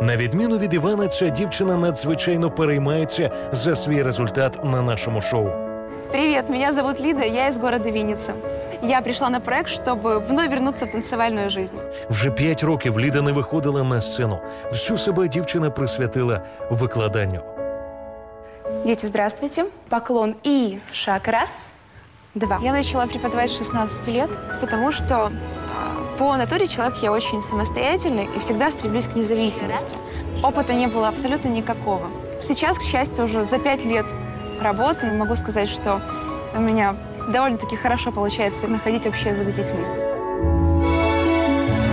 На відміну від Івана, ця дівчина надзвичайно переймається за свій результат на нашому шоу. Привет, меня зовут Лида, я из города Винницы. Я пришла на проект, чтобы вновь вернуться в танцевальную жизнь. Вже п'ять років Ліда не виходила на сцену. Всю себе дівчина присвятила викладанню. Дети, здравствуйте. Поклон и шаг. Раз, два. Я начала преподавать с 16 лет, потому что а, по натуре человек я очень самостоятельный и всегда стремлюсь к независимости. Опыта не было абсолютно никакого. Сейчас, к счастью, уже за пять лет работы могу сказать, что у меня довольно-таки хорошо получается находить общий язык с детьми.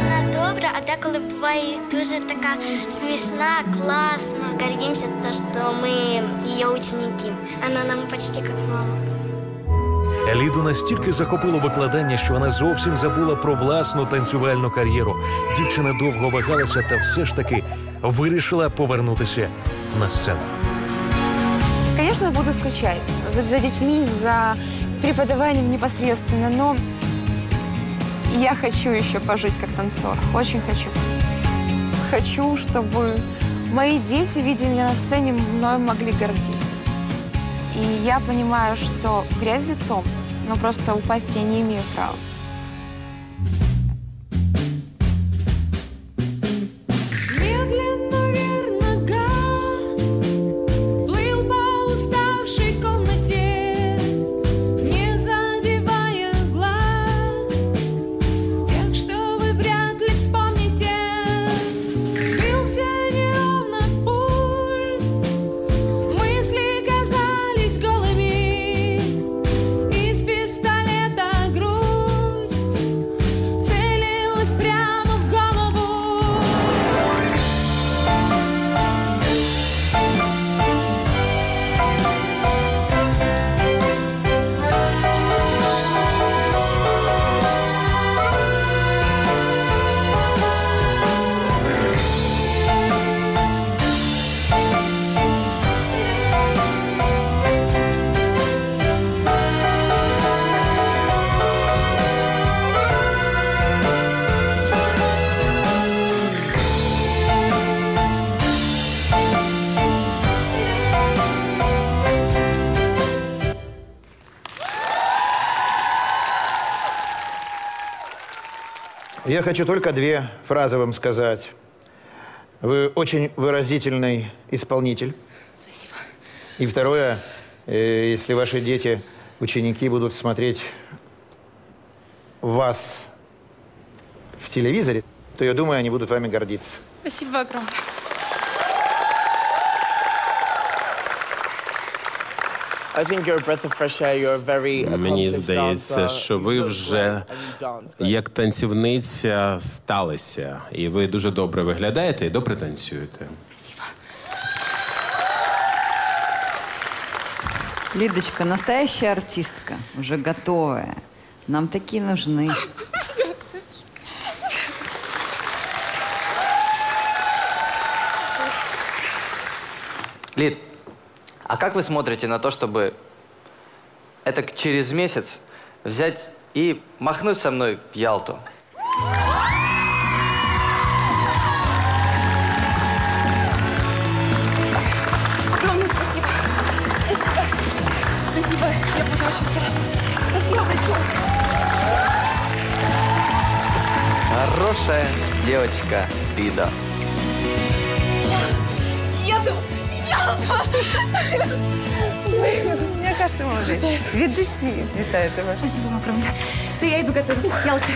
Вона добра, а деколи буває дуже така смішна, класна. Гордимся, то, що ми її ученики. Вона нам почти як мама. Ліду настільки захопило викладання, що вона зовсім забула про власну танцювальну кар'єру. Дівчина довго вагалася та все ж таки вирішила повернутися на сцену. Конечно, буду скучать за, за детьми, за преподаванием непосредственно, но я хочу еще пожить как танцор. Очень хочу. Хочу, чтобы мои дети, видя меня на сцене, мною могли гордиться. И я понимаю, что грязь лицом, но просто упасть я не имею права. Я хочу только две фразы вам сказать. Вы очень выразительный исполнитель. Спасибо. И второе, э, если ваши дети, ученики будут смотреть вас в телевизоре, то я думаю, они будут вами гордиться. Спасибо огромное. Мені accomplished здається, dancer. що ви You look вже great and you dance great. як танцівниця сталися, і ви дуже добре виглядаєте і добре танцюєте. Лидочка, настоящая артистка, уже готовая. Нам такие нужны. Лид, а как вы смотрите на то, чтобы это через месяц взять и махнуть со мной в Ялту? Огромное спасибо. Спасибо. Спасибо. Я буду очень стараться. Спасибо большое. Хорошая девочка Лида. Еду. Еду. Мне кажется, молодец. Від душі. Вітаю тебе. Спасибо вам огромное. Все, я иду готовиться к Ялте.